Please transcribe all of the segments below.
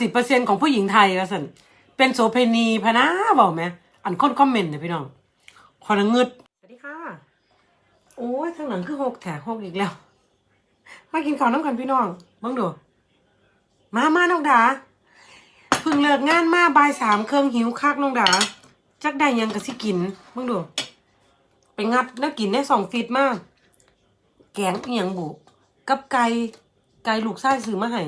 สิบเปอร์เซ็นของผู้หญิงไทยก็สันเป็นโสเพณีพะนะบอกไหมอันคนคอมเมนต์เนี่ยพี่น้องขอละงึดสวัสดีค่ะ โอ้ยทางหลังคือหกแถหกอีกแล้ว มากินข้าวน้ำกันพี่น้องเบิ่งดู มามาน้องดาเพิ่งเลิกงานมาบ่ายสามเครื่องหิวคักน้องดาจักได้หยังกับสิกินเบิ่งดู ไปงัดแล้วกินได้สองฟีดมาก แกงเอียงบุกับไก่ไก่ลูกไส้ซื้อมาให้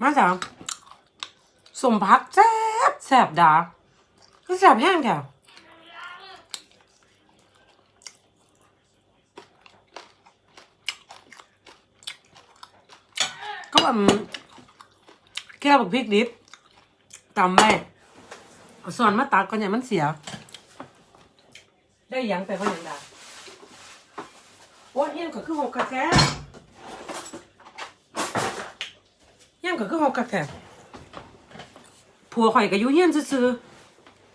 มาจ้ะสมพักแซ่บแซ่บดาก็แซ่บแห้งแถวก็แบบแค่บักพริกดิบตำไว้เอาส่วนมาตักก่อนอย่ามันเสีย ได้ยังไปเพราะหยังดาโอ้ยเฮียนก็คือหกกระแทเฮียน ก็คือหกกระแทผัวข่อยก็อยู่เฮียนซื่อ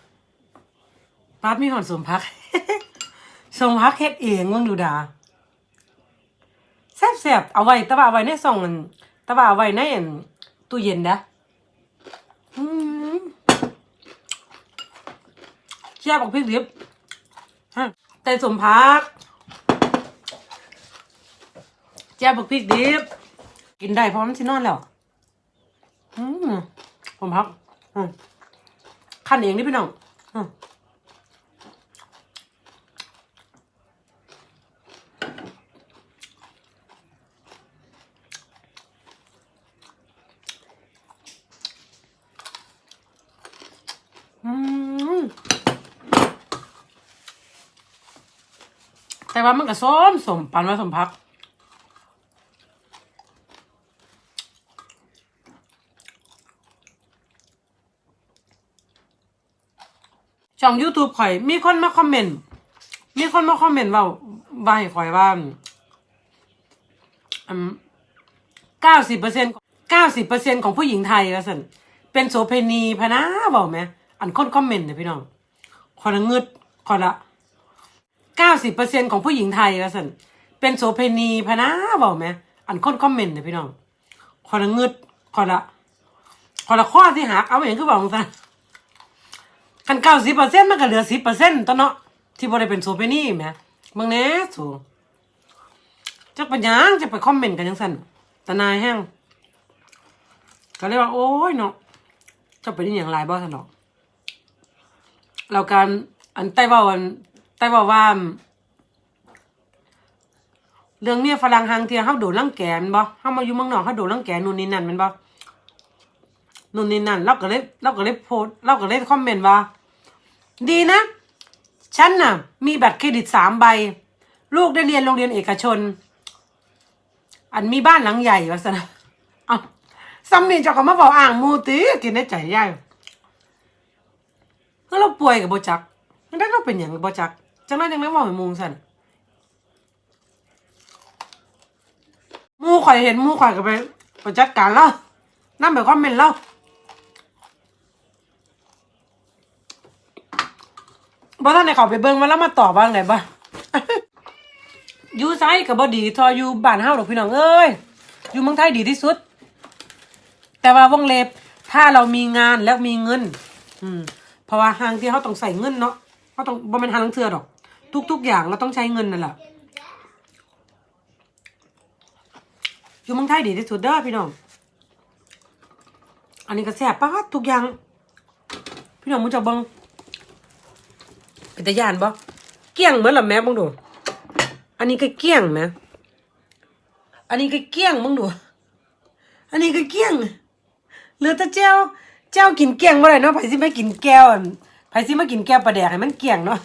ๆป้ามีหอนสมพักสมพักเฮ็ดเองมึงดูดาแซ่บๆเอาไว้ต่ว่าเอาไว้ในซองอันต่ว่าเอาไว้ในอันตู้เย็นนะอืมเชียบบอกพริกดิบแต่สมพักเชียบบอกพริกดิบ กินได้พราะมันสินอนแล้วอืม ผมพักขั้นเองนี่พี่น้องแต่ว่ามันก็ส้มสมปันว่าสมพัก ช่อง YouTube ข่อย มีคนมาคอมเมนต์ มีคนมาคอมเมนต์ว่าว่าให้ข่อยว่าเก้าสิบเปอร์เซ็นเก้าสิบเปอร์เซ็นของผู้หญิงไทยก็สันเป็นโสเพณีพะนะบอกไหม อันคนคอมเมนต์เนี่ยพี่น้องขอละงึดขอละเก้าสิบเปอร์เซ็นของผู้หญิงไทยก็สันเป็นโสเพณีพะนะบอกไหม อันคนคอมเมนต์เนี่ยพี่น้องขอละงึดขอละขอละข้อที่หักเอาอย่างคือบอกซะ คันเก้าสิบเปอร์เซ็นต์มันก็เหลือสิบเปอร์เซ็นต์ตอนเนาะที่บ่ได้เป็นโซเปนี่แหมบางแหน่สูจักปัญญางจะไปคอมเมนต์กันจังซั่นตนายแห้งก็เลยว่า โอ้ยเนาะจะไปนี่อย่างไรบ่ซั่นดอกแล้วการอันใต้เว้าอันใต้เว้าว่า เรื่องเมียฝรั่งหางเทียเฮาโดนรังแกนบ่เฮามาอยู่เมืองนอกเฮาโดนรังแกนู่นนี่นั่นม่นบ่ นู่นนี่นั่นเราก็เลยเราก็เลยโพสเราก็เลยคอมเมนต์ว่าดีนะ ฉันน่ะ มีบัตรเครดิตสามใบ ลูกได้เรียนโรงเรียนเอกชน อันมีบ้านหลังใหญ่วะสนะเอาซัมนี่เจ้าก็มาบอกอ่างมูตีกินได้ใจใหญ่เมื่อเราป่วยกับโบจักมันเราเป็นอย่างกับโบจักจังนั้นจังนั้นว่าเหมือนมูสันมูข่อยเห็นมูข่อยก็ไปไปจัดการแล้วนั่นหมายความเป็นแล้ว บ่ท่านในเขาไปเบิ่งมาแล้วมาตอบบ้างไหนบ้าอยู่ไซกับบดีทออยู่บ้านเฮาดอกพี่น้องเอ้ยอยู่เมืองไทยดีที่สุด แต่ว่าวงเล็บถ้าเรามีงานแล้วมีเงิน อืม เพราะว่าทางที่เขาต้องใส่เงินเนาะเขาต้องบ่เป็นทางลังเทือดอก ทุก ๆ อย่างเราต้องใช้เงินนั่นแหละอยู่เมืองไทยดีที่สุดเด้อพี่น้อง อันนี้ก็แซ่บปะทุกอย่าง พี่น้องมึงจะเบิ่ง เป็นตาย่านบ่เกี้ยงเหมือนละแม่มึงดู อันนี้ก็เกี้ยงแม่อันนี้ก็เกี้ยงมึงดู อันนี้ก็เกี้ยงเหลือแต่เจ้า เจ้ากินเกี้ยงบ่ได้เนาะไผสิมากินแก้วอั่นไผสิมากินแก้วปลาแดกให้มันเกี้ยงเนาะ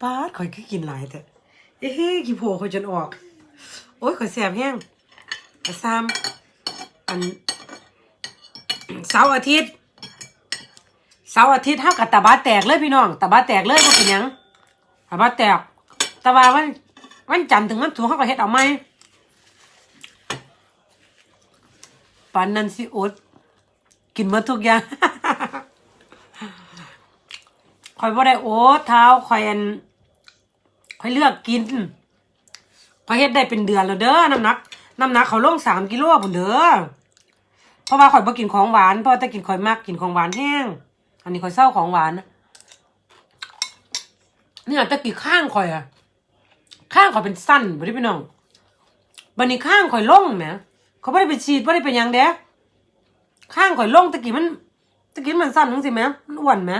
ป้าดข่อยก็กินหลายแต่เอ้ยกี่โผล่ข่อยจนออก โอ้ยข่อยแสบแห้งกระซ้ำอันเสาร์อาทิตย์ เสาร์อาทิตย์เท่ากับตาบ้าแตกเลยพี่น้องตาบ้าแตกเลยก็เป็นหยังตาบ้าแตกต่ว่าวันวันจันทร์ถึงวันศุกร์เขาก็เฮ็ดเอาไหมปานนันสิอดกินมาทุกอย่าง คอยบ่ได้โอ๊ตเท้าคอยอันคอยเลือกกินคอยเฮ็ดได้เป็นเดือนแล้วเด้อน้ำหนักน้ำหนักเขาลงสามกิโลพุ่นเด้อเพราะว่าข่อยบ่กินของหวานเพราะแต่กินข่อยมากกินของหวานแห้ง อันนี้ข่อยเศร้าของหวานเนี่ยตะกี้ข้างข่อยอะข้างข่อยเป็นสั้นบ่ได้พี่น้องบัดนี้ข้างข่อยลงแหมเขาบ่ได้ไปฉีดบ่ได้ไปหยังเด้ข้างข่อยลงตะกี้มันตะกี้มันสั้นจังซี่แหมมันอ้วนแหม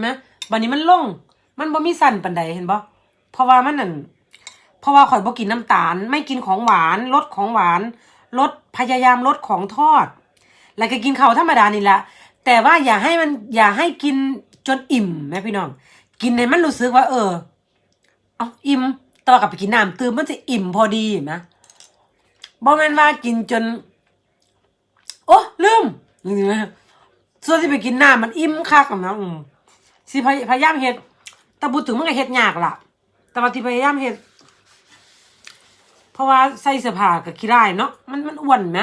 ไหมบัดนี้มันลงมันบ่มีสั่นปันใดเห็นบ่เพราะว่ามันนั่นเพราะว่าข่อยบ่กินน้ำตาล ไม่กินของหวานลดของหวานลดพยายามลดของทอด แล้วก็กินข้าวธรรมดานี่แหละแต่ว่าอย่าให้มันอย่าให้กินจนอิ่มแม่พี่น้อง กินให้มันรู้สึกว่า เออเอาอิ่มแตว่ากลับไปกินน้ำตื่มมันจะอิ่มพอดีเห็นไหมบ่แม่นว่ากินจน โอ้ลืมนี่ไหมส่วนที่ไปกินน้ำมันอิ่มคักนะอืมสิพยพยายามเฮ็ดแต่พูถึงมันก็เฮ็ดยากล่ะ แต่ว่าที่พยายามเฮ็ดเพราะว่าใส่เสื้อผ้ากับขี้ได้เนาะมันมันอ้วนไห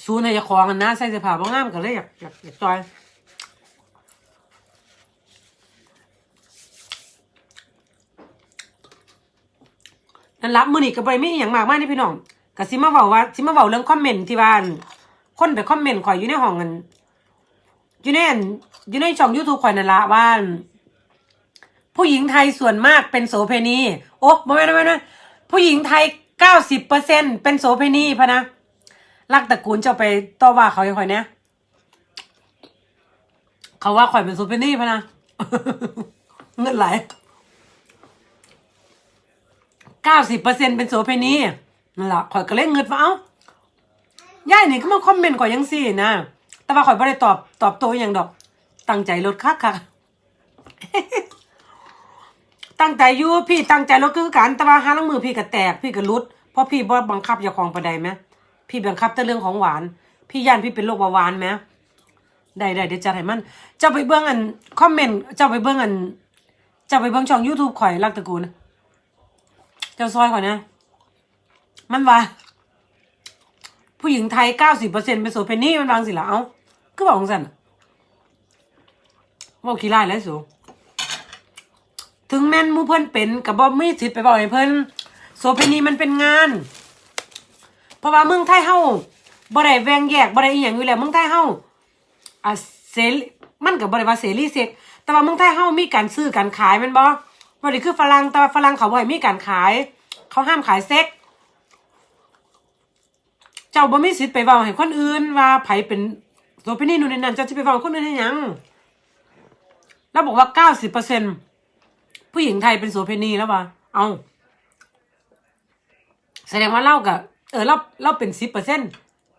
มสูนให้เจ้าของกันนะใส่เสื้อผ้าบ่งามก็เลยอยากอยากอยากจอยนั่นละมื้อนีก็บ่ได้มีอย่างมากมายนี่พี่น้องก็สิมาเว้าว่าสิมาเว้าเรื่องคอมเมนต์ที่ว่านคนไปคอมเมนต์ข่อยอยู่ในห้องกันอยู่ในอันยู่ในช่อง YouTube ข่อยนั่นละว่าผู้หญิงไทยส่วนมากเป็นโสเพณี โอ้บ่แม่นบ่แม่นบ่แม่ผู้หญิงไทยเก้าสิบเปอร์เซ็นเป็นโสเพณีพะนะ รักตระกูลเจ้าไปต่อว่าเขาให้ข่อยเนี่ยเขาว่าข่อยเป็นโสเพณีพะนะเงินไหลเก้าสิบเปอร์เซ็นเป็นโสเพณีนั่นแหละข่อยก็เลยเงินว่าเอ้าย่ายนี่ก็มาคอมเมนต์ก่อนยังสี่นะ แต่ว่าข่อยบ่ได้ตอบตอบโต้อย่างดอก ตั้งใจลดคักค่ะ ตั้งใจยู่พี่ตั้งใจลดคือกันแต่ว่าห้าลังมือพี่ก็แตก พี่ก็รุดเพราะพี่บ่บังคับอย่าของประใดไหม พี่บังคับแต่เรื่องของหวาน พี่ย่านพี่เป็นโรคเบาหวานไหมได้ได้เดี๋ยวจัดให้มัน เจ้าไปเบิ่งอันคอมเมนต์เจ้าไปเบิ่งอัน เจ้าไปเบิ่งช่อง YouTube ข่อยรักตระกูลเจ้าซอยข่อยนะ มันว่า ผู้หญิงไทยเก้าสิบเปอร์เซ็นเป็นโสเพณีมันวางสิละเอ้าก็บอกของสันน่ะว่าขี้ไล่แล้วสูถึงแม่นมูเพิ่อนเป็นกับบ่มีสิทธิ์ไปบอกให้เพิ่อนโสเพณีมันเป็นงาน เพราะว่าเมืองไทยเฮาบ่ได้แบ่งแยกบ่ได้อีหยังอยู่แล้วเมืองไทยเฮาอะเสรีมันก็บ่ได้ว่าเสรีเสร็จแต่ว่าเมืองไทยเฮามีการซื้อการขายแม่นบ่บ่ได้คือฝรั่งแต่ว่าฝรั่งเขาบ่ให้มีการขาย เขาห้ามขายเซ็กเจ้าบ่มีสิทธิ์ไปเว้าให้คนอื่นว่าไผเป็นโสเภณีนู่นนี่นั่นเจ้าสิไปเว้าคนอื่นให้หยังแล้วบอกว่าเก้าสิบเปอร์เซ็นผู้หญิงไทยเป็นโสเภณีแล้ววะเอาแสดงว่าเรากับ เออเราเราเป็นสิบเปอร์เซ็น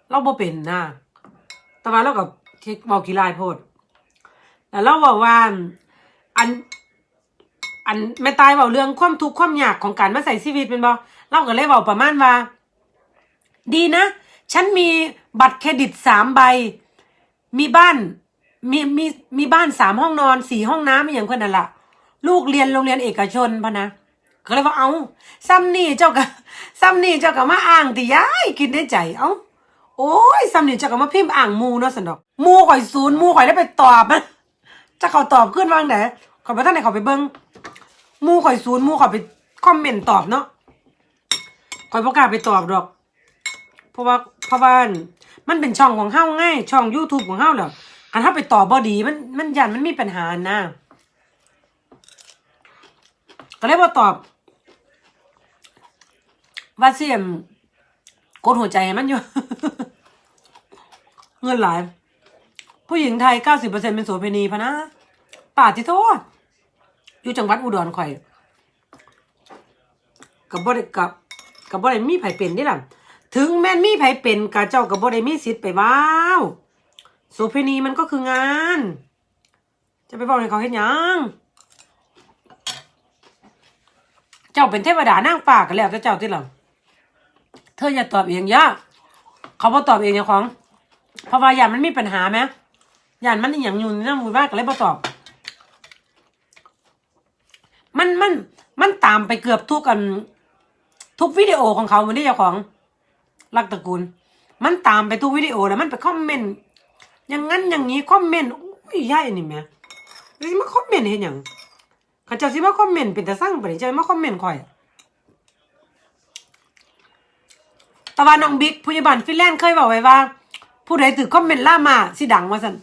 เราบ่เป็นนะแต่ว่าเรากับที่บอกกี่ลายโพดแต่เราบอกว่าอัน อันแม่ตายเบาเรื่องความทุกข์ความยากของการมาใส่ชีวิตเป็นบ่เราก็เลยเบาประมาณว่า ดีนะ ฉันมีบัตรเครดิตสามใบ มีบ้านมีมีมีบ้านสามห้องนอนสี่ห้องน้ำไม่อย่างเพื่อนนั่นละลูกเรียนโรงเรียนเอกชนพะนะ ก็เลยว่าเอาซ้ำนี่เจ้าก็ซ้ำนี่เจ้าก็มาอ้างติยายกินได้ใจเอาโอ้ยซ้ำนี่เจ้าก็มาพิมพ์อ่างมูเนาะสันดอกมูข่อยศูนย์มูข่อยได้ไปตอบมันจะเขาตอบขึ้นวางไหนขอยไปท่านไหนขาไปเบิ้งมูข่อยศูนย์มูข่อยไปคอมเมนต์ตอบเนาะข่อยประกล้าศไปตอบดอก เพราะว่าเพราะว่ามันเป็นช่องของเฮาง่ายช่อง YouTube ของเฮาแหล้วอันถ้าไปตอบบอดีมันมันยันมันมีปัญหานะ ก็เลยว่าตอบ ว่าเสียมกดหัวใจให้มันอยู่ เงินหลาย ผู้หญิงไทยเก้าสิบเปอร์เซ็นเป็นโสเภณีพะนะป่าที่โทษอยู่จังหวัดอุดรข่อยกับบ่ได้กับกับบ่ได้มีไผเป็นนี่ล่ะ ถึงแม่นมีไผเป็นกะเจ้ากับบ่ได้มีสิทธิ์ไปว้าวโสเภณีมันก็คืองาน จะไปบอกให้เขาเฮ็ดยัง เจ้าเป็นเทวดานางฟ้ากันแล้วแต่เจ้าที่หลังเธออย่าตอบเองย่าเขาบ่ตอบเองเจ้าของเพราะว่าอย่างมันมีปัญหาไหมอย่างมันอย่างอยู่ในน้ำมือบ้านก็เลยบ่ตอบ มันมันมันตามไปเกือบทุกกัน ทุกวิดีโอของเขาเหมือนที่เจ้าของรักตระกูล มันตามไปทุกวิดีโอแล้วมันไปคอมเมนต์อย่างนั้นอย่างนี้คอมเมนต์อุ้ยย่าอันนี้แม่สิมาคอมเมนต์เฮ็ดหยัง เขาเจ้าสิมาคอมเมนต์เป็นตาสั่งปานเจ้ามาคอมเมนต์ข่อยต่ว่าน้องบิ๊กผู้ใหญ่บ้านฟินแลนด์เคยบอกไว้ว่า ผู้ใดถือคอมเมนต์ล่ามาสิดังว่าซั่น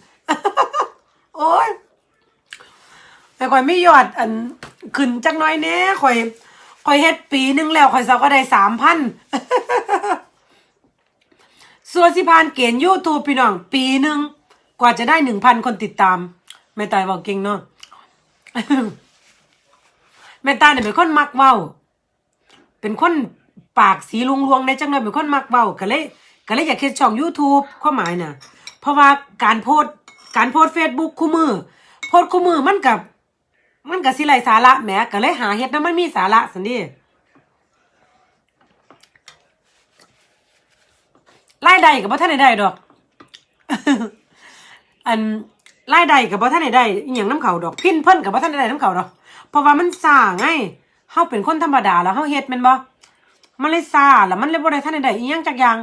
โอ้ยแต่ข่อยไม่ยอดอันขึ้นจักน้อยแน่ข่อยข่อยเฮ็ดปีหนึงแล้วข่อยสักก็ได้สามพันส่วนสิพานเกณฑ์ YouTube พี่น้อง ปีหนึ่งกว่าจะได้หนึ่งพันคนติดตามแม่ตายบอกเก่งเนาะ ม่ตาเนี่ยเป็นคนมักเว้า เป็นคนปากสีลวงในจังเลยเป็นคนมักเว้าก็เลยก็เลยอยากเฮ็ดช่อง YouTube ความหมายน่ะ เพราะว่าการโพสการโพสต์ Facebook คู่มือ โพสคู่มือมันกับมันกับสิไรสาระแหมก็เลยหาเฮ็ดนำมันมีสาระสันดิรายได้ก็บ่ทันได้ได้ดอก อันรายได้ก็บ่ทันได้ได้อีหยังน้ำเขาดอก พินเพิ่นก็บ่ทันได้ได้น้ำเขาดอก เพราะว่ามันซ่าไงเฮาเป็นคนธรรมดาแล้วเฮาเฮ็ดแม่นบ่มันเลยซ่าแล้วมันเลยบ่ได้ทันได้อีหยังจักอย่าง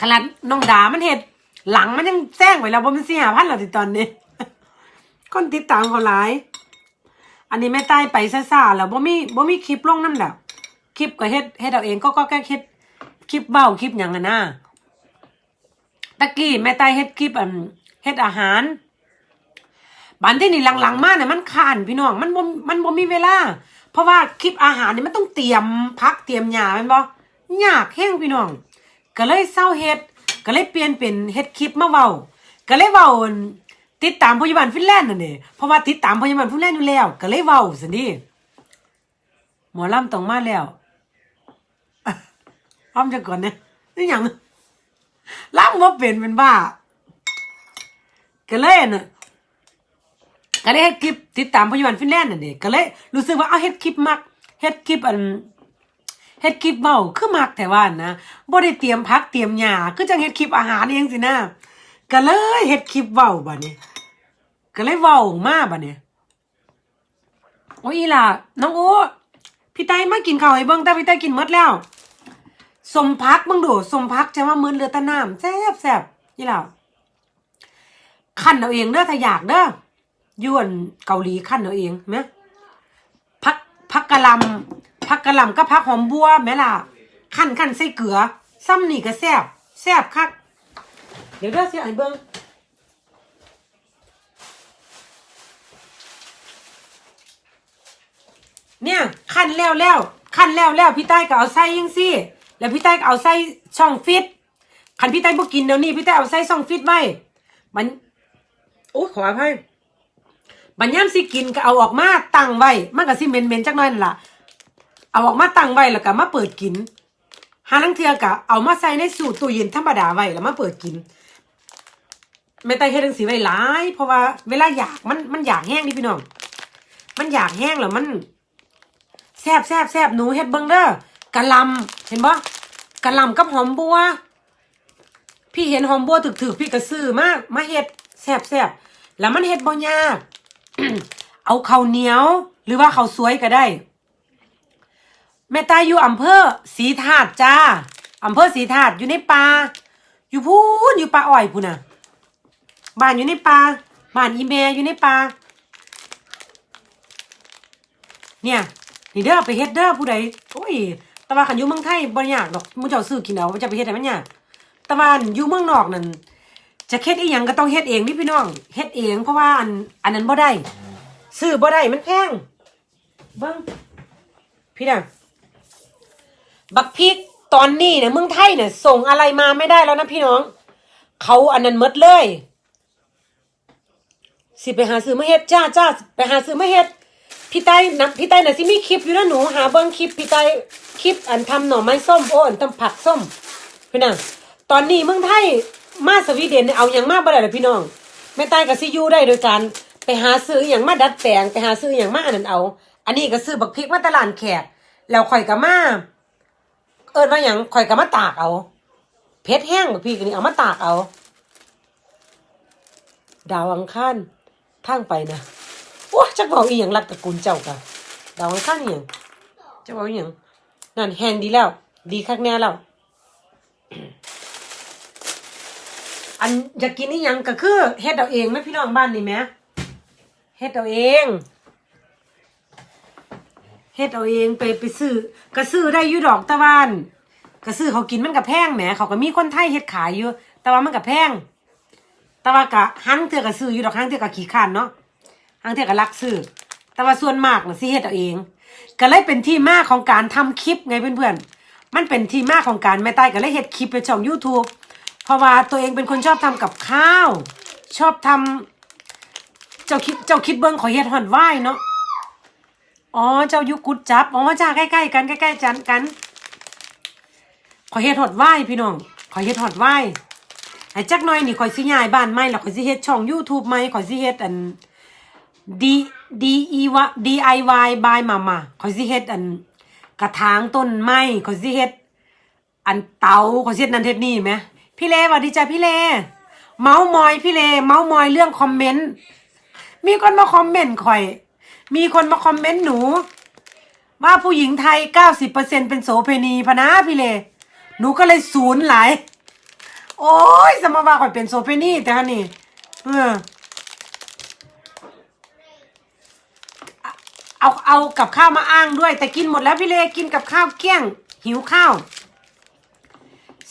ขนาดน้องดามันเฮ็ดหลังมันยังแซงไว้แล้วบ่มันสิหาพันแล้วติตอนนี้คนติดตามเขาหลาย อันนี้แม่ใต้ไปซ่าๆแล้วบ่มีบ่มีคลิปลงนำดอกคลิปก็เฮ็ดเฮ็ดเอาเองก็ก็แค่เฮ็ดคลิปเบ้าคลิปหยังอะนะตะกี้แม่ใต้เฮ็ดคลิปอันเฮ็ดอาหาร บันที่นี่หลังๆ มาเนี่ยมันขานพี่น้องมันบ่มันบ่มีเวลา เพราะว่าคลิปอาหารนี่มันต้องเตรียมพักเตรียมหญ้าแม่นบ่ยากแฮงพี่น้อง ก็เลยเศร้าเฮ็ดก็เลยเปลี่ยนเป็นเฮ็ดคลิปมาเว้าก็เลยเว้าติดตามพยาบาลฟินแลนด์นั่นนี่เพราะว่าติดตามพยาบาลฟินแลนด์อยู่แล้ว ก็เลยเว้าซั่นดิหมอลำต้องมาแล้วอ้อมจะก่อนเนี่ยนี่หยังลำบ่เป็นเป็นบ้าก็เลยน่ะ ก็เลยเฮ็ดคลิปติดตามพยาบาลฟินแลนด์นั่นเองก็เลยรู้สึกว่าเอาเฮ็ดคลิปมักเฮ็ดคลิปอันเฮ็ดคลิปเว้าคือมักแต่ว่านะบ่ได้เตรียมพักเตรียมหญ้าคือจังเฮ็ดคลิปอาหารเองสินะก็เลยเฮ็ดคลิปเว้าบัดนี้ก็เลยเว้ามาบัดนี้โอ้ยล่ะน้องโอ้พี่ไต้มากินข้าวให้เบิ่งแต่พี่ไต้กินหมดแล้วสมพักเบิ่งดูสมพักจะว่ามื้อเหลือต่น้ำแซ่บๆอีล่ะคั่นเอาเองเด้อถ้าอยากเด้อ ยวนเกาหลีขั้นเอาเองไหมพักพักกะลำพักกะลำก็พักหอมบัวแม่ล่ะขั้นขั้นใส่เกลือซ้ำนี่ก็แซ่บแซ่บคัก เดี๋ยวเด้อสิไอ้เบิ้งเนี่ยขั้นแล้วแล้วขั้นแล้วแล้วพี่ใต้ก็เอาไส้ยังสิแล้วพี่ใต้ก็เอาไส้ช่องฟิตคันพี่ใต้บ่กินเดี๋ยวนี้พี่ใต้เอาไส้ช่องฟิตไว้มันโอ้ขออภัย บัญญัติสิกินก็เอาออกมาตั้งไว้ มันก็สิเหม็นๆจักหน่อยนั่นล่ะ เอาออกมาตั้งไว้แล้วก็มาเปิดกิน หาลังเทือก็เอามาใส่ในสูตรตู้เย็นธรรมดาไว้แล้วมาเปิดกินแม่ไต้เฮ็ดจังสีไว้หลาย เพราะว่าเวลาอยากมันมันอยากแห้งนี่พี่น้อง มันอยากแห้งแล้วมันแซบแซบแซบหนูเฮ็ดเบิ่งเด้อกะลำเห็นบ่กะลำกับหอมบัว พี่เห็นหอมบัวถึกๆพี่ก็ซื้อมามาเฮ็ดแซบแซบแล้วมันเฮ็ดบ่ยาก เอาข้าวเหนียว หรือว่าข้าวสวยก็ได้ แม่ตายอยู่อำเภอศรีธาตุจ้าอำเภอศรีธาตุอยู่ในป่าอยู่พูนอยู่ป่าอ้อยพูนน่ะบ้านอยู่ในป่าบ้านอีเมอยู่ในป่าเนี่ยนี่เด้อไปเฮ็ดเด้อผู้ใดโอ้ยแต่ว่าขันอยู่เมืองไทยบ่ยากดอกมึงจ้าซื้อกินเอาจะไปเฮ็ดให้มันยากแต่ว่าอยู่เมืองนอกนั่น จะเฮ็ดอีหยังก็ต้องเฮ็ดเองนี่พี่น้องเฮ็ดเองเพราะว่าอันอันนั้นบ่ได้ซื้อบ่ได้มันแพงเบิ่งพี่น่ะบักพริกตอนนี้เนี่ยเมืองไทยเนี่ยส่งอะไรมาไม่ได้แล้วนะพี่น้อง เขาอันนั้นหมดเลย สิไปหาซื้อมาเฮ็ดจ้าจ้าไปหาซื้อมาเฮ็ดพี่ไต้นะพี่ไต้น่ะสิมีคลิปอยู่นะหนูหาเบิ่งคลิปพี่ไต้คลิปอันทำหน่อไม้ส้มโอ้อันทำผักส้มพี่น่ะตอนนี้เมืองไทย มาสวีเดนเนี่ยเอาอย่างมากบ่ได้เลยพี่น้องแม่ไต้ก็สิอยู่ได้โดยการไปหาซื้ออย่างมาดัดแปลงไปหาซื้ออย่างมาอันนั้นเอา อันนี้ก็ซื้อบักพริกมาตลาดแขกแล้วข่อยก็มาเอิ้นว่าหยังข่อยก็มาตากเอาเพชรแห้งบักพริกอันนี้เอามาตากเอา ดาวอังคารทางไปนะว้าจักเว้าอีหยังรักตระกูลเจ้ากะดาวอังคารอีหยังจักเว้าอีหยังนั่นแฮงดีแล้ว ดีคักแน่แล้ว อยากกินนี่ยังก็คือเฮ็ดเอาเองไหมพี่น้องบ้านนี่แหมเฮ็ดเอาเองเฮ็ดเอาเองไปไปซื้อก็ซื้อได้อยู่ดอกตะวันก็ซื้อเขากินมันก็แพงแหมเขาก็มีคนไทยเฮ็ดขายอยู่ แต่ว่ามันก็แพงแต่ว่าก็หังเถื่อก็ซื้ออยู่ดอกหังเถื่อก็ขี้ข้านเนาะหังเถื่อก็รักซื้อแต่ว่าส่วนมากน่ะสิเฮ็ดเอาเอง ก็เลยเป็นที่มาของการทำคลิปไงเพื่อนๆมันเป็นที่มาของการแม่ใต้ก็เลยเฮ็ดคลิปเป็นช่อง YouTube เพราะว่าตัวเองเป็นคนชอบทำกับข้าว ชอบทำเจ้าคิดเจ้าคิดเบิ่งขอเฮ็ดฮอนไหว้เนาะอ๋อเจ้ายุกุดจับอ๋อจ้าใกล้ๆกันใกล้ๆจันกัน ขอเฮ็ดฮอดไหว้พี่น้องขอเฮ็ดฮอดไหว้ไอ้จักหน่อยนี่ขอยสิย้ายบ้านใหม่แล้วขอยสิเฮ็ดช่อง YouTube ใหม่ขอยสิเฮ็ดอัน D D E Y D I Y by มามาขอยสิเฮ็ดอันกระถางต้นไม้ขอยสิเฮ็ดอันเตาขอยสิเฮ็ดนั่นเฮ็ดนี่แหม พี่เลสวัสดีจ้าพี่เล เมาส์มอยพี่เล เมาส์มอยเรื่องคอมเมนต์ มีคนมาคอมเมนต์ข่อย มีคนมาคอมเมนต์หนู ว่าผู้หญิงไทย90%เปอร์เซ็นเป็นโสเพณีพะนะพี่เล หนูก็เลยศูนย์หลาย โอ้ยสมว่าข่อยเป็นโสเพณีแต่ฮะนี่เออเอาเอากับข้าวมาอ้างด้วย แต่กินหมดแล้วพี่เลกินกับข้าวเกลี้ยง หิวข้าว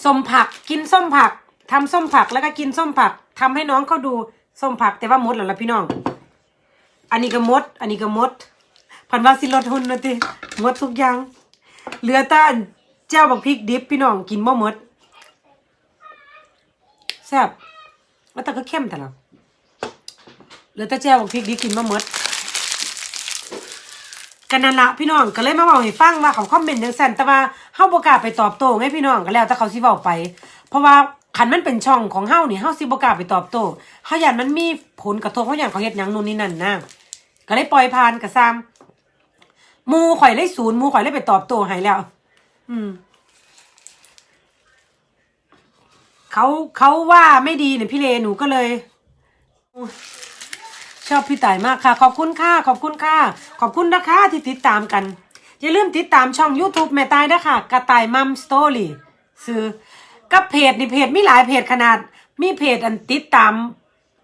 ส้มผักกินส้มผักทำส้มผักแล้วก็กินส้มผักทำให้น้องเขาดูส้มผักแต่ว่ามดแล้วล่ะพี่น้อง อันนี้ก็มด อันนี้ก็มดพันว่าสิลดทุนนะติมดทุกอย่างเหลือต่อันเจ้าบักพริกดิบพี่น้องกินบ่มดแซ่บแล้วแต่ก็เข้มแต่ละเหลือแต่เจ้าบักพริกดิบกินบ่มดกันนั่นละพี่น้องก็เลยมาบอกให้ฟังว่าเขาคอมเมนต์จังซั่นแต่ว่า เฮาบ่กล้าไปตอบโต้ไงพี่น้องก็แล้วแต่เขาสิเว้าไป เพราะว่าคันมันเป็นช่องของเฮานี่เฮาสิบ่กล้าไปตอบโต้เฮาย่านมันมีผลกระทบเฮาย่านเขาเฮ็ดหยังนู่นนี่นั่นนะก็เลยปล่อยผ่านก็ซ้ำมูข่อยเลยศูนย์มูข่อยเลยไปตอบโต้ให้แล้ว อืมเขาเขาว่าไม่ดีเนี่ยพี่เลหนูก็เลย ชอบพี่ต่ายมากค่ะ ขอบคุณค่ะ ขอบคุณค่ะ ขอบคุณนะคะที่ติดตามกัน อย่าลืมติดตามช่อง YouTube แม่ตายนะคะกระต่ายมัมสตอรี่ซื้อกับเพจนี่เพจมีหลายเพจขนาด มีเพจอันติดตาม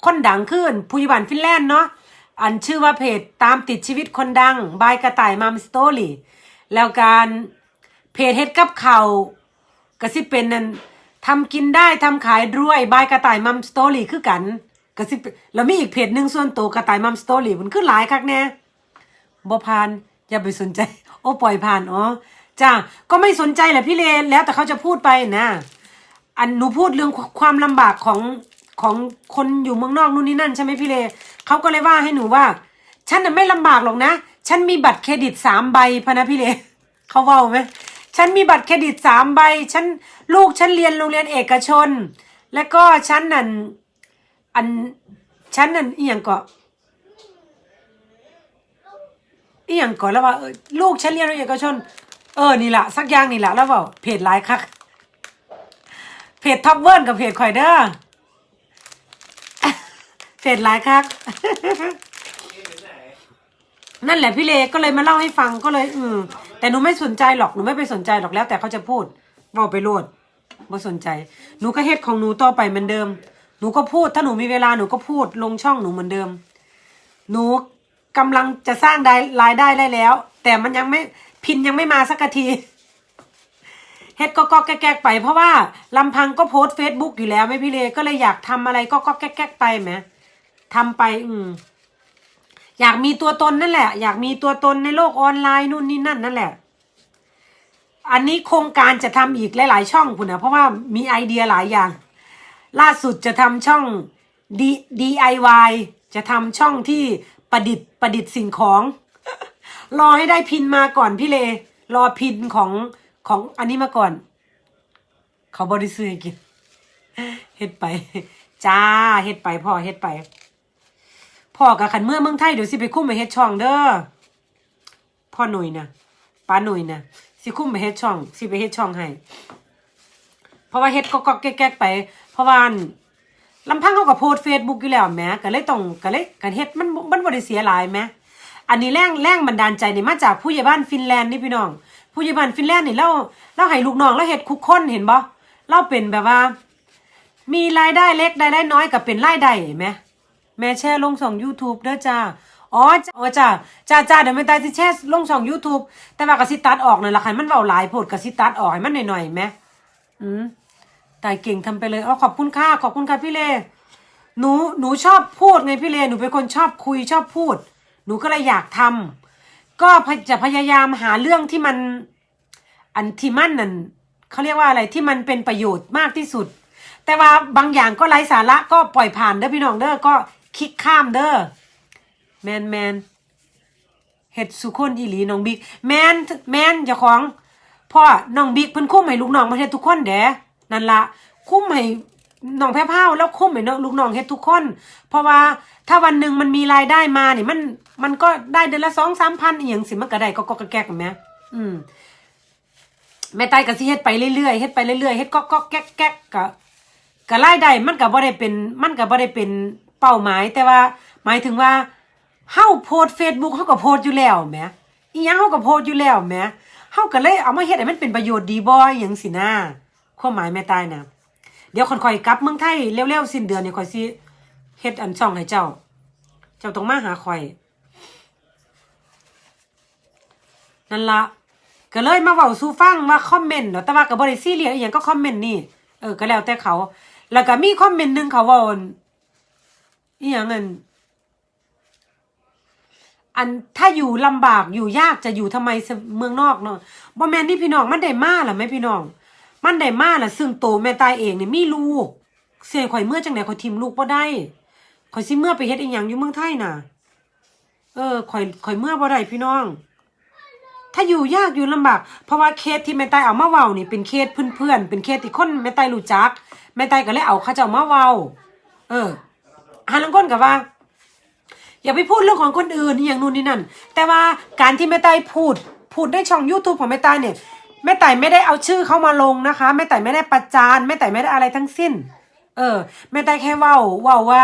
คนดังขึ้นผู้ยิบันฟินแลนด์เนาะอันชื่อว่าเพจตามติดชีวิตคนดังบายกระต่ายมัมสตอรี่แล้วการเพจเฮ็ดกับเขาวก็สิเป็นนั่นทำกินได้ทำขายด้วยบายกระต่ายมัมสตอรี่คือกันก็สิเป็นแล้วมีอีกเพจหนึ่งส่วนตัวกระต่ายมัมสตอรี่มันคือหลายคักแน่บ่ผ่านอย่าไปสนใจ โอ้ปล่อยผ่านอ๋อจ้าก็ไม่สนใจแหละพี่เลนแล้วแต่เขาจะพูดไปนะ อันหนูพูดเรื่องความลำบากของของคนอยู่เมืองนอกนู่นนี่นั่นใช่ไหมพี่เลเขาก็เลยว่าให้หนูว่า ฉันน่ะไม่ลำบากหรอกนะ ฉันมีบัตรเครดิตสามใบพะนะพี่เลเขาเว่าไหมฉันมีบัตรเครดิตสามใบ ฉันลูกฉันเรียนโรงเรียนเอกชน แล้วก็ฉันนั่นอันฉันนั่นอียงก็ อีหยังก่อนแล้วว่าเออลูกฉันเรียนโรงเรียนเอกชน เออนี่แหละสักอย่างนี่แหละแล้วเปล่าเพจไลน์คักเพจท็อปเวิร์นกับเพจข่อยเด้อเพจไลน์คักนั่นแหละพี่เลก็เลยมาเล่าให้ฟังก็เลย อืมแต่หนูไม่สนใจหรอกหนูไม่ไปสนใจหรอกแล้ว แต่เขาจะพูดบอกไปโลดไม่สนใจ หนูก็เฮ็ดของหนูต่อไปเหมือนเดิม หนูก็พูดถ้าหนูมีเวลาหนูก็พูดลงช่องหนูเหมือนเดิม หนู กำลังจะสร้างได้รายได้ได้แล้ว แต่มันยังไม่พินยังไม่มาสักทีเฮ็ดก็ก็แก๊กไปเพราะว่าลำพังก็โพสเฟซบุ๊กอยู่แล้วไหม่พี่เลก็เลยอยากทำอะไรก็ก็แก๊กไปไหมทำไป อืมอยากมีตัวตนนั่นแหละ อยากมีตัวตนในโลกออนไลน์นู่นนี่นั่นนั่นแหละ อันนี้โครงการจะทำอีกหลาย ๆ ช่องคุณนะเพราะว่ามีไอเดียหลายอย่าง ล่าสุดจะทำช่อง D DIY จะทำช่องที่ ประดิษฐ์ประดิษฐ์สิ่งของ รอให้ได้พินมาก่อนพี่เล รอพินของของอันนี้มาก่อน เขาบริสุทธิ์กินเฮ็ดไป จ้าเฮ็ดไปพ่อเฮ็ดไปพ่อกับขันเมื่อเมืองไทยเดี๋ยวสิไปคุ้มไปเฮ็ดช่องเด้อพ่อหนุ่ยนะป้าหนุ่ยนะสิคุ้มไปเฮ็ดช่อง สิไปเฮ็ดช่องให้เพราะว่าเฮ็ดก็ก็แก๊กๆไป เพราะว่าอั่น ลำพังเขาก็โพสเฟซบุ๊กอยู่แล้วแหมก็เลยต้องก็เลยกันเฮ็ดมันมันบ่ได้เสียหลายแหมอันนี้แรงแรงบันดาลใจนี่มาจากผู้ใหญ่บ้านฟินแลนด์นี่พี่น้อง ผู้ใหญ่บ้านฟินแลนด์นี่เราเราให้ลูกน้องเราเฮ็ดคุกคนเห็นบ่เราเป็นแบบว่า มีรายได้เล็กรายได้น้อยกับเป็นรายได้ไหมแม่แช่ลงช่อง YouTube เด้อจ้าอ๋อจ้าอ๋อจ้าจ้าจ้าเดี๋ยวไม่ตายสิแช่ลงช่อง YouTube แต่ว่ากสิตัดออกนั่นล่ะคันมันเว้าหลายโพดกสิตัดออกให้มันหน่อยๆแหมอืม ตายเก่งทำไปเลยอ๋อขอบคุณค่ะขอบคุณค่ะพี่เลหนูหนูชอบพูดไงพี่เลหนูเป็นคนชอบคุยชอบพูด หนูก็เลยอยากทำก็จะพยายามหาเรื่องที่มัน อันที่มันนั่นเขาเรียกว่าอะไรที่มันเป็นประโยชน์มากที่สุด แต่ว่าบางอย่างก็ไร้สาระก็ปล่อยผ่านเด้อพี่น้องเด้อก็คลิกข้ามเด้อแมนแมนเฮ็ดสุคนอีหลีน้องบิ๊กแมนแมนเจ้าของพ่อน้องบิ๊กเพิ่นคุ้มให้ลูกน้องมาเฮ็ดทุกคนเด้ นั่นละคุ้มให้น้องแพ้ผ้าวแล้วคุ้มให้น้องลูกน้องเฮ็ดทุกคน เพราะว่าถ้าวันหนึ่งมันมีรายได้มาเนี่ยมันมันก็ได้เดือนละสองสามพันอีหยังสิมันก็ได้ก็ก็แก๊กๆแหมอืมแม่ตายก็สิเฮ็ดไปเรื่อยๆเฮ็ดไปเรื่อยๆเฮ็ดก็ก็แก๊กแก๊กก็ก็รายได้มันก็บ่ได้เป็น มันก็บ่ได้เป็นเป้าหมาย แต่ว่า หมายถึงว่าเฮาโพสต์ Facebook เฮาก็โพสอยู่แล้วแหมอีหยังเฮาก็โพสอยู่แล้วแหมเฮาก็เลยเอามาเฮ็ดให้มันเป็นประโยชน์ดีบ่อหยังสินะ ความหมายแม่ตายนะเดี๋ยวค่อยๆกลับเมืองไทยเร็วๆสิ้นเดือนนี่ค่อยสิเฮ็ดอันช่องให้เจ้า เจ้าต้องมาหาข่อย นั่นละก็เลยมาเว้าสู่ฟังว่าคอมเมนต์เนาะแต่ว่าก็บ่ได้ซีเรียสอีหยังก็คอมเมนต์นี่เออก็แล้วแต่เขา แล้วก็มีคอมเมนต์หนึงเขาว่าอีหยังอันอันถ้าอยู่ลำบากอยู่ยากจะอยู่ทำไมเมืองนอกเนาะบ่แม่นนี่พี่น้องมันได้มาล่ะแม่พี่น้อง มันได้มาละซึ่งโตแม่ตายเองเนี่ยมีลูก เสียข่อยเมื่อจังได๋ข่อยทิมลูกบ่ได้ข่อยสิเมื่อไปเฮ็ดอีหยังอยู่เมืองไทยน่ะ เออข่อยข่อยเมื่อบ่ได้พี่น้อง ถ้าอยู่ยากอยู่ลำบากเพราะว่าเคสที่แม่ตายเอามาเว้านี่เป็นเคสเพื่อนๆเป็นเคสที่คนแม่ตายรู้จักแม่ตายก็เลยเอาเขาเจ้ามาเว้า เออหาลังคนกับว่าอย่าไปพูดเรื่องของคนอื่นอย่างนู่นนี่นั่น แต่ว่าการที่แม่ตายพูด พูดในช่อง YouTube ของแม่ตายเนี่ย แม่ไตายไม่ได้เอาชื่อเขามาลงนะคะ แม่ไตายไม่ได้ประจานแม่ไตายไม่ได้อะไรทั้งสิ้น เออ แม่ไตายแค่เว้าว้าว่า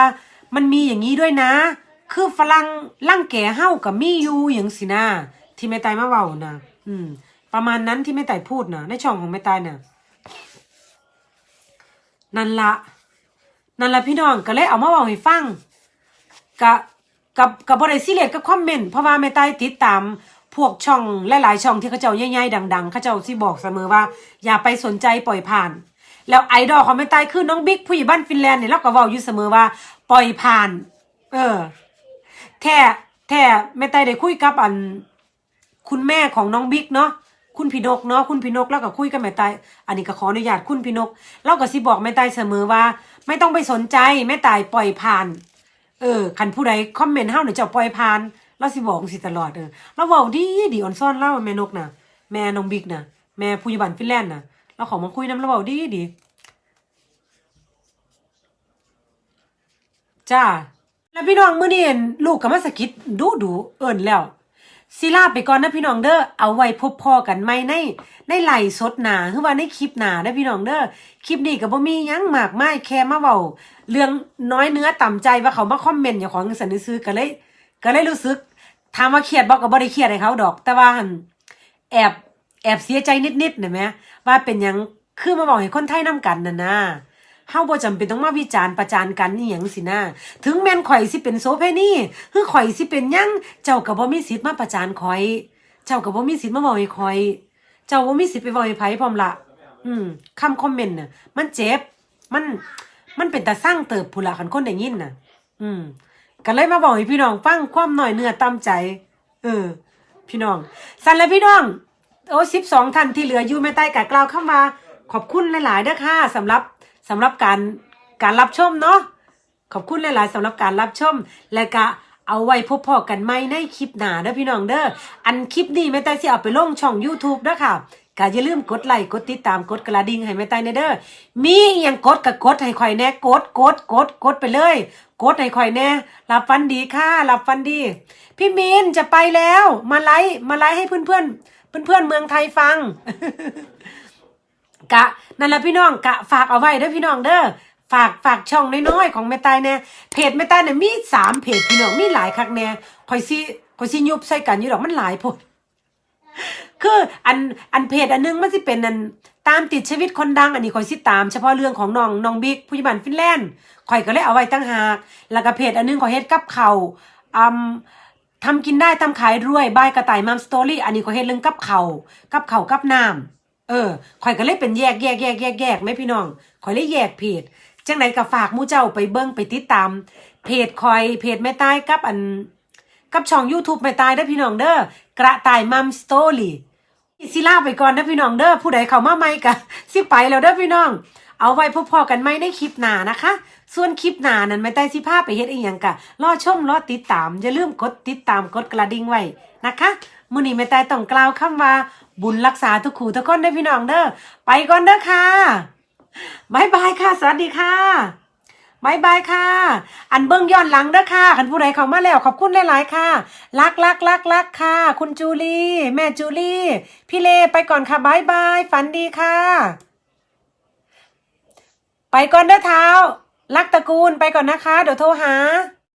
มันมีอย่างนี้ด้วยนะ คือฝรั่งร่างแก่เฮากับมีอยู่อย่างสินะที่แม่ไตายมาเว้านะอืม ประมาณนั้นที่แม่ไตายพูดนะในช่องของแม่ไตายน่ะนั่นละนั่นละพี่น้องก็เลยเอามาเว้าให้ฟังกับกับกับบริซีเรียสกับคอมเมนต์เพราะว่าแม่ใต้ติดตาม พวกช่องหลายๆช่องที่เขาเจ้าใหญ่ๆดังๆเขาเจ้าที่บอกเสมอว่า อย่าไปสนใจปล่อยผ่าน แล้วไอดอลของแม่ใต้คือน้องบิ๊กผู้ใหญ่บ้านฟินแลนด์เนี่ยเราก็เว้าอยู่เสมอว่า ปล่อยผ่าน เออ แท้แท้แม่ใต้ได้คุยกับอัน คุณแม่ของน้องบิ๊กเนาะคุณพี่นกเนาะคุณพี่นกแล้วก็คุยกับแม่ใต้อันนี้ก็ขออนุญาตคุณพี่นกเราก็สิบอกแม่ใต้เสมอว่า ไม่ต้องไปสนใจแม่ตายปล่อยผ่าน เออคันผู้ใดคอมเมนต์เฮาเนี่ยเจ้าปล่อยผ่าน เราสิบอกสิตลอดเออเราเว้าดีดีอ่อนซ่อนเล่าแม่นกนะแม่น้องบิ๊กนะแม่ผู้ใหญ่บ้านฟินแลนด์นะเราขอมาคุยนำเราเว้าดีดีจ้า แล้วพี่น้องมื้อนี้เห็นลูกก็มาสกิดดูดูเอิ้นแล้วสิลาไปก่อนนะพี่น้องเด้อ เอาไว้พบพอกันใหมในในไลฟ์สดหนาคือว่าในคลิปหนาเด้พี่น้องเด้อ คลิปนี้ก็บ่มียังมากมายแค่มาเว้า เรื่องน้อยเนื้อต่ำใจว่าเขามาคอมเมนต์อย่างของสันนิซื้อก็เลย ก็เลยรู้สึกถามว่าเครียดบ่ก็บ่ได้เครียดให้เขาดอก แต่ว่าแอบแอบเสียใจนิดๆเห็นไหมว่าเป็นยังคือมาบอกให้คนไทยนํกันน่ะนะเฮาบ่จำเป็นต้องมาวิจารณ์ประจานกันนี่หยังสินะถึงแม่นข่อยสิเป็นโซเพนี่คือข่อยสิเป็นยังเจ้าก็บ่มีสิทธิ์มาประจานข่อย เจ้าก็บ่มีสิทธิ์มาบอกให้ข่อย เจ้าบ่มีสิทธิ์ไปบอกให้ไผพร้อมละอืมคำคอมเมนต์น่ะมันเจ็บ มัน มันเป็นตาสร้างเติบผู้ละคันคนได้ยินน่ะ อืม ก็เลยมาบอกให้พี่น้องฟังความหน่อยเนื้อตามใจ เออ พี่น้อง สันแล้วพี่น้อง โอ้สิบสองท่านที่เหลืออยู่ไม่ใต้กากล่าวเข้ามา ขอบคุณหลายๆเด้อค่ะสำหรับสำหรับการการรับชมเนาะขอบคุณหลายๆสำหรับการรับชม และก็เอาไว้พบพอกันใหม่ในคลิปหนาเด้อพี่น้องเด้ออันคลิปนี้แม่ใต้สิเอาไปลงช่อง YouTube ด้อค่ะ ก็อย่าลืมกดไลค์กดติดตามกดกระดิ่งให้แม่ใต้ในเด้อมีอหยังกดก็กดให้ข่อยแน่กดกดกดกดไปเลย กดให้ข่อยแน่รับฟันดีค่ะรับฟันดี พี่มีนจะไปแล้ว มาไลฟ์มาไลฟ์ให้เพื่อนเพื่อนเพื่อนเพื่อนเมืองไทยฟัง กะนั่นแหละพี่น้องกะฝากเอาไว้เด้อพี่น้องเด้อฝากฝากช่องน้อยๆของแม่ตายแน่เพจแม่ตายเนี่ยมีสามเพจพี่น้องมีหลายคักแน่คอยซิคอยซิยุบใส่กันอยู่ดอกมันหลายพด คืออันอันเพจอันหนึงมันสิเป็นอันตามติดชีวิตคนดังอันนี้ข่อยสิตามเฉพาะเรื่องของน้องน้องบิ๊กผู้ใหญ่บ้านฟินแลนด์ข่อยก็เลยเอาไว้ตั้งหากแล้วก็เพจอันนึงขอยเฮ็ดกับเขาอืมทำกินได้ทำขายรวยบายกระต่ายมัมสตอรี่อันนี้ขอยเฮ็ดเรื่องกับเขากับเขากับน้ำเออข่อยก็เลยเป็นแยกแยกแยกแยกแยกไหมพี่น้องข่อยเลยแยกเพจจังไหนก็ฝากมู่เจ้าไปเบิ่งไปติดตามเพจข่อยเพจแม่ใต้กับอัน กับช่อง YouTube แม่ตายเด้อพี่น้องเด้อกระต่ายมัมสตอรี่สิลาไปก่อนเด้พี่น้องเด้อผู้ใดเข้ามาใหม่กะสิไปแล้วเด้อพี่น้อง เอาไว้พบๆกันใหมในคลิปหน้านะคะ ส่วนคลิปหน้านั้นแม่ใต้สิพาไปเฮ็ดอีหยังกะรอชมรอติดตามอย่าลืมกดติดตามกดกระดิ่งไว้นะคะมื้อนี้แม่ใต้ต้องกล่าวคำว่า บุญรักษาทุกคู่ทุกคนเด้พี่น้องเด้อไปก่อนเด้อค่ะบายบายค่ะ สวัสดีค่ะ บายบายค่ะ อันเบิ้งย้อนหลังเด้อค่ะคันผู้ใดเข้ามาแล้วขอบคุณหลาย ๆ ค่ะรักรักรักรักค่ะ คุณจูลี่ แม่จูลี่ พี่เลไปก่อนค่ะบายบายฝันดีค่ะ ไปก่อนเด้อเท้ารักตระกูลไปก่อนนะคะ เดี๋ยวโทรหา